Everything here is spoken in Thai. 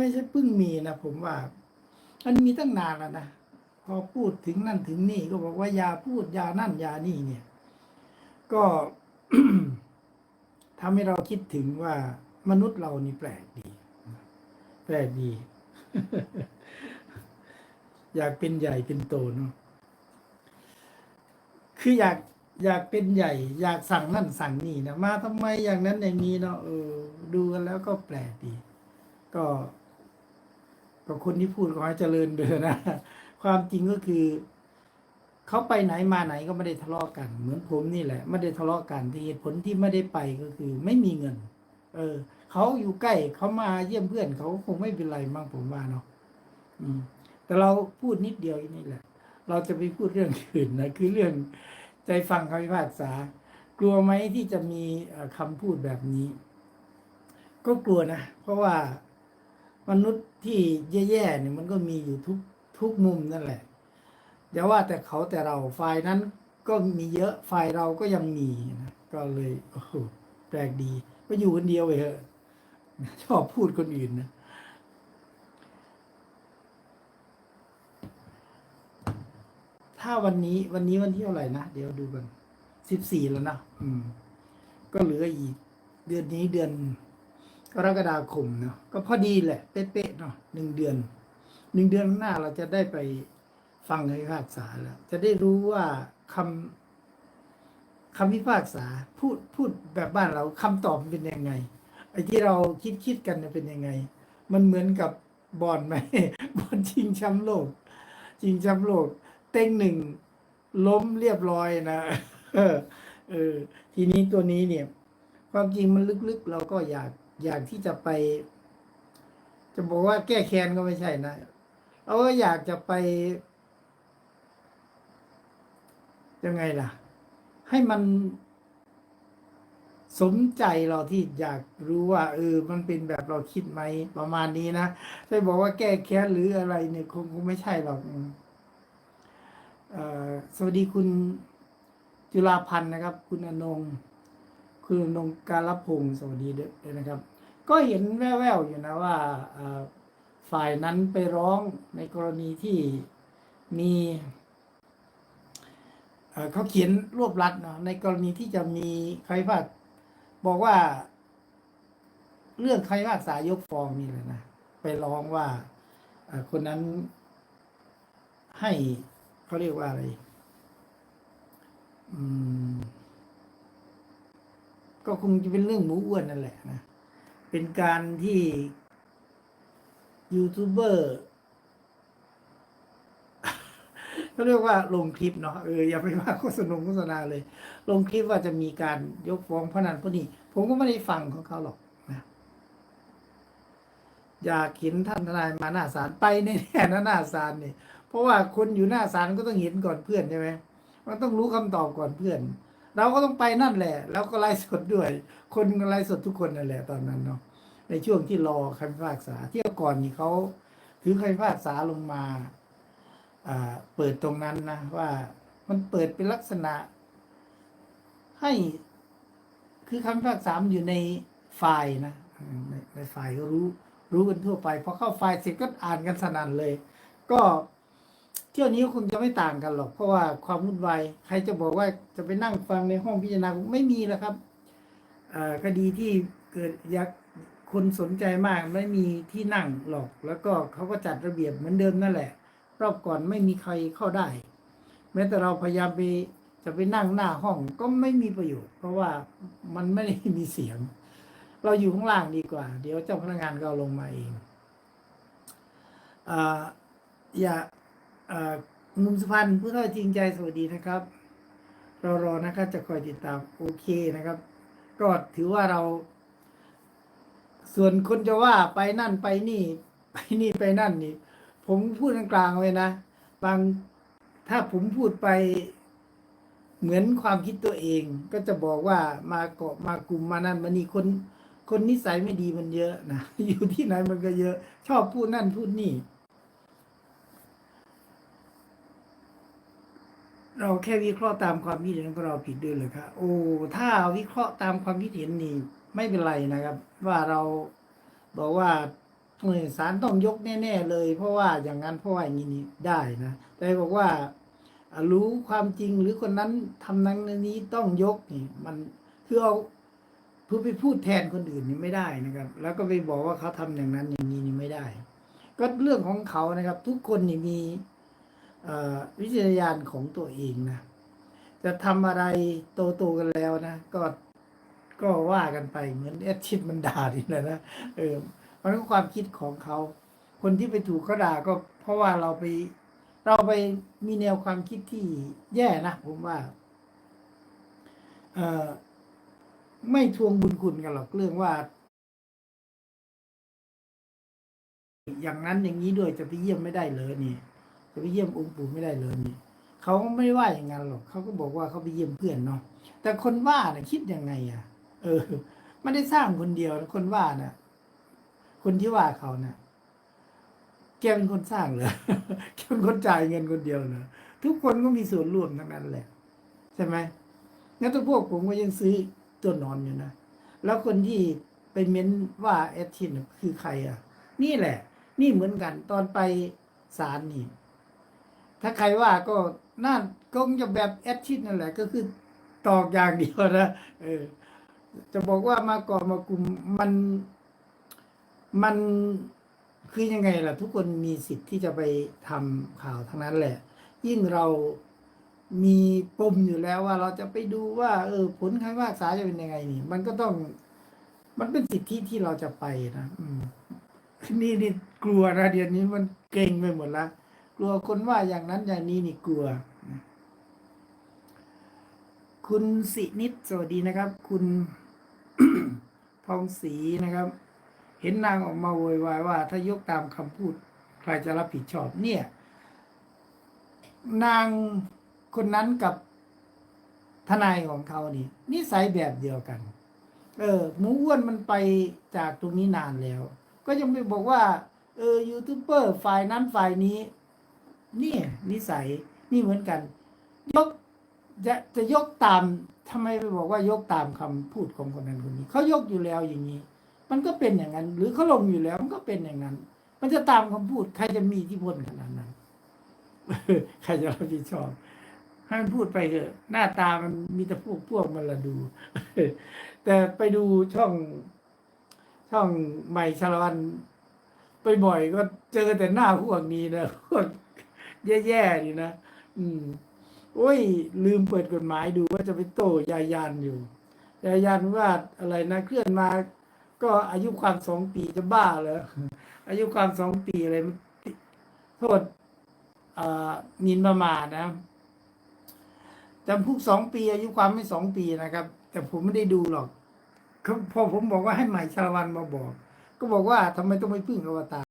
ไม่ใช่เพิ่งมีนะผมว่า มันมีตั้งนานแล้วนะพอพูดถึงนั่นถึงนี่ก็บอกว่าอย่าพูดอย่านั่นอย่านี่เนี่ย ก็ทำให้เราคิดถึงว่ามนุษย์เรานี่แปลกดี แปลกดี อยากเป็นใหญ่เป็นโตเนาะคืออยากอยากเป็นใหญ่ อยากสั่งนั่นสั่งนี่นะมาทำไมอย่างนั้นอย่างนี้เนาะเออดูกันแล้วก็แปลกดี ก็ ก็คนที่พูดขอให้เจริญเดินนะ ความจริงก็คือเขาไปไหนมาไหนก็ไม่ได้ทะเลาะกัน เหมือนผมนี่แหละ ไม่ได้ทะเลาะกันที่เหตุผลที่ไม่ได้ไปก็คือ ไม่มีเงิน เออเขาอยู่ใกล้เขามาเยี่ยมเพื่อนเขาคงไม่เป็นไรมั้งผมว่าเนาะอืม แต่เราพูดนิดเดียวนี่แหละ เราจะไปพูดเรื่องอื่นนะคือเรื่องใจฟังคำพิพากษา กลัวไหมที่จะมีเอ่อคำพูดแบบนี้ ก็กลัวนะเพราะว่า มนุษย์ที่แย่ๆเนี่ยมันก็มีอยู่ทุกทุกมุมนั่นแหละอย่าว่าแต่เขาแต่เราฝ่ายนั้นก็มีเยอะฝ่ายเราก็ยังมีนะก็เลยโอ้โหแปลกดีก็อยู่คนเดียวไปเถอะชอบพูดคนอื่นนะถ้าวันนี้วันนี้วันที่เท่าไหร่นะ เดี๋ยวดูกันสิบสี่แล้วนะอืม ก็เหลืออีก เดือนนี้เดือน กรกฎาคมเนาะก็พอดีแหละ เป๊ะๆเนาะหนึ่งเดือนหนึ่งเดือนข้างหน้าเราจะได้ไปฟังคำพิพากษาแล้ว จะได้รู้ว่าคำคำพิพากษาพูดพูดแบบบ้านเราคำตอบมันเป็นยังไงไอ้ที่เราคิดคิดกันเนี่ยเป็นยังไง มันเหมือนกับบอลไหมบอลชิงแชมป์โลกชิงแชมป์โลก เต็งหนึ่งล้มเรียบร้อยนะเออ ทีนี้ตัวนี้เนี่ย ความจริงมันลึกๆ เราก็อยาก อยากที่จะไป จะบอกว่าแก้แค้นก็ไม่ใช่นะเราอยากจะไปยังไงล่ะ ให้มันสมใจเราที่อยากรู้ว่า เออ มันเป็นแบบเราคิดไหมประมาณนี้นะใช่บอกว่าแก้แค้นหรืออะไรเนี่ยคงคงไม่ใช่หรอกออสวัสดีคุณจุฬาพันธ์นะครับ คุณอนง คุณอนงการรับพงศ์สวัสดีด้วยนะครับ ก็เห็นแว่วๆอยู่นะว่าฝ่ายนั้นไปร้องในกรณีที่มีเขาเขียนรวบรัดเนาะในกรณีที่จะมีใครพากบอกว่า เรื่องใครพากษายกฟ้องนี่เลยนะไปร้องว่าคนนั้นให้เขาเรียกว่าอะไร อืม ก็คงจะเป็นเรื่องหมูอ้วนนั่นแหละนะ เป็นการที่ยูทูบเบอร์เขาเรียกว่าลงคลิปเนาะเอออย่าไปว่าโฆษณาโฆษณาเลย ลงคลิปว่าจะมีการยกฟ้องพนันพวกนี้ ผมก็ไม่ได้ฟังของเขาหรอกนะอยากเห็นท่านทนายมาหน้าศาลไปแน่ๆนะหน้าศาลนี่เพราะว่าคนอยู่หน้าศาลก็ต้องเห็นก่อนเพื่อนใช่ไหมมันต้องรู้คำตอบก่อนเพื่อน เราก็ต้องไปนั่นแหละ แล้วก็ไลฟ์สดด้วย คนไลฟ์สดทุกคนนั่นแหละตอนนั้นเนาะในช่วงที่รอคำพิพากษาที่ก่อนนี่เขาถือคำพิพากษาลงมาอ่าเปิดตรงนั้นนะว่ามันเปิดเป็นลักษณะ ให้คือคำพิพากษามันอยู่ในไฟล์นะในในไฟล์ก็รู้รู้กันทั่วไปพอเข้าไฟล์เสร็จก็อ่านกันสนั่นเลย ก็ เที่ยวนี้ก็คงจะไม่ต่างกันหรอก เพราะว่าความวุ่นวายใครจะบอกว่าจะไปนั่งฟังในห้องพิจารณาไม่มีแล้วครับคดีที่เกิดยักคนสนใจมากไม่มีที่นั่งหรอก แล้วก็เขาก็จัดระเบียบเหมือนเดิมนั่นแหละ รอบก่อนไม่มีใครเข้าได้ แม้แต่เราพยายามไปจะไปนั่งหน้าห้องก็ไม่มีประโยชน์ เพราะว่ามันไม่ได้มีเสียง เราอยู่ข้างล่างดีกว่า เดี๋ยวเจ้าพนักงานก็ลงมาเองออย่า อ่ามุมสุพรรณผู้เท่าจริงใจสวัสดีนะครับเรารอนะครับจะคอยติดตามโอเคนะครับ ก็ถือว่าเรา ส่วนคนจะว่าไปนั่นไปนี่ ไปนี่ไปนั่นนี่ ผมพูดกลางๆไว้นะ บางถ้าผมพูดไปเหมือนความคิดตัวเอง ก็จะบอกว่ามาเกาะมากลุ่มมานั่นมานี่คนคนนิสัยไม่ดีมันเยอะนะอยู่ที่ไหนมันก็เยอะ ชอบพูดนั่นพูดนี่ เราแค่วิเคราะห์ตามความคิดเห็นของเราผิดด้วยเลยครับโอ้ถ้าวิเคราะห์ตามความคิดเห็นนี่ไม่เป็นไรนะครับ ว่าเราบอกว่าเออศาลต้องยกแน่ ๆ เลย เพราะว่าอย่างนั้นเพราะว่าอย่างนี้ได้นะแต่บอกว่ารู้ความจริงหรือคนนั้นทำนั้นนี้ต้องยกนี่มันคือเอาเพื่อไปพูดแทนคนอื่นนี่ไม่ได้นะครับ แล้วก็ไปบอกว่าเขาทำอย่างนั้นอย่างนี้นี่ไม่ได้ ก็เรื่องของเขานะครับ ทุกคนนี่มี วิจารณญาณของตัวเองนะ จะทำอะไรโตๆกันแล้วนะ ก็ก็ว่ากันไปเหมือนแอดชิดมันด่าทีแหละนะเออมันก็ความคิดของเขา คนที่ไปถูกเขาด่าก็เพราะว่าเราไป เราไปมีแนวความคิดที่แย่นะผมว่า เออไม่ทวงบุญคุณกันหรอกเรื่องว่า อย่างนั้นอย่างนี้ด้วยจะไปเยี่ยมไม่ได้เลยนี่ ไปเยี่ยมองค์ปู่ไม่ได้เลยนี่เขาไม่ว่าอย่างนั้นหรอกเขาก็บอกว่าเขาไปเยี่ยมเพื่อนเนาะแต่คนว่าน่ะคิดยังไงอะ เออไม่ได้สร้างคนเดียวนะคนว่าน่ะ คนที่ว่าเขาน่ะแกเป็นคนสร้างเหรอแกเป็นคนจ่ายเงินคนเดียวเหรอทุกคนก็มีส่วนร่วมทั้งนั้นแหละ ใช่ไหมงั้นตัวพวกผมก็ยังซื้อตัวนอนอยู่นะ แล้วคนที่ไปเม้นว่าแอดชินคือใครอะ นี่แหละ นี่เหมือนกันตอนไปศาลนี่ ถ้าใครว่าก็น่าคงจะแบบแอดชินนั่นแหละ ก็คือตอกอย่างเดียวนะเออ จะบอกว่ามาก่อมากลุ่มมันมันคือยังไงล่ะ ทุกคนมีสิทธิ์ที่จะไปทำข่าวทั้งนั้นแหละ ยิ่งเรามีปมอยู่แล้วว่าเราจะไปดูว่า เออ ผลคำพิพากษาจะเป็นยังไงนี่ มันก็ต้อง มันเป็นสิทธิที่เราจะไปนะ อืมนี่นี่กลัวนะเดี๋ยวนี้มันเก่งไปหมดละ กลัวคนว่าอย่างนั้นอย่างนี้นี่กลัว คุณสินิดสวัสดีนะครับ คุณทองศรีนะครับ เห็นนางออกมาโวยวายว่า ถ้ายกตามคำพูด ใครจะรับผิดชอบเนี่ย นางคนนั้นกับทนายของเขานี่นิสัยแบบเดียวกัน เออหมูอ้วนมันไปจากตรงนี้นานแล้ว ก็ยังไปบอกว่า เออยูทูบเบอร์ฝ่ายนั้นฝ่ายนี้ นี่นิสัยนี่เหมือนกัน ยกจะจะยกตามทำไมไปบอกว่ายกตามคำพูดของคนนั้นคนนี้เขายกอยู่แล้วอย่างนี้ มันก็เป็นอย่างนั้น หรือเขาลงอยู่แล้วมันก็เป็นอย่างนั้น มันจะตามคำพูดใครจะมีทธิพลขนาดนั้นใครจะรับผิดชอบให้มันพูดไปเถอะ หน้าตามันมีแต่พวกพวกมันละดู แต่ไปดูช่อง ช่องใหม่ชาละวันไปบ่อยก็เจอแต่หน้าพวกนี้นะพวก แย่ๆนี่นะอืมโอ้ย ลืมเปิดกฎหมายดูว่าจะไปโต้ยายันอยู่ยายันว่าอะไรนะเคลื่อนมา ก็อายุความสองปีจะบ้าเหรออายุความสองปีอะไรโทษอ่านินประมาทนะจำคุกสองปี อายุความไม่สองปีนะครับ แต่ผมไม่ได้ดูหรอกเขาพอผมบอกว่าให้ใหม่ชาละวันมาบอก ก็บอกว่าทำไมต้องไปพึ่งอวตาร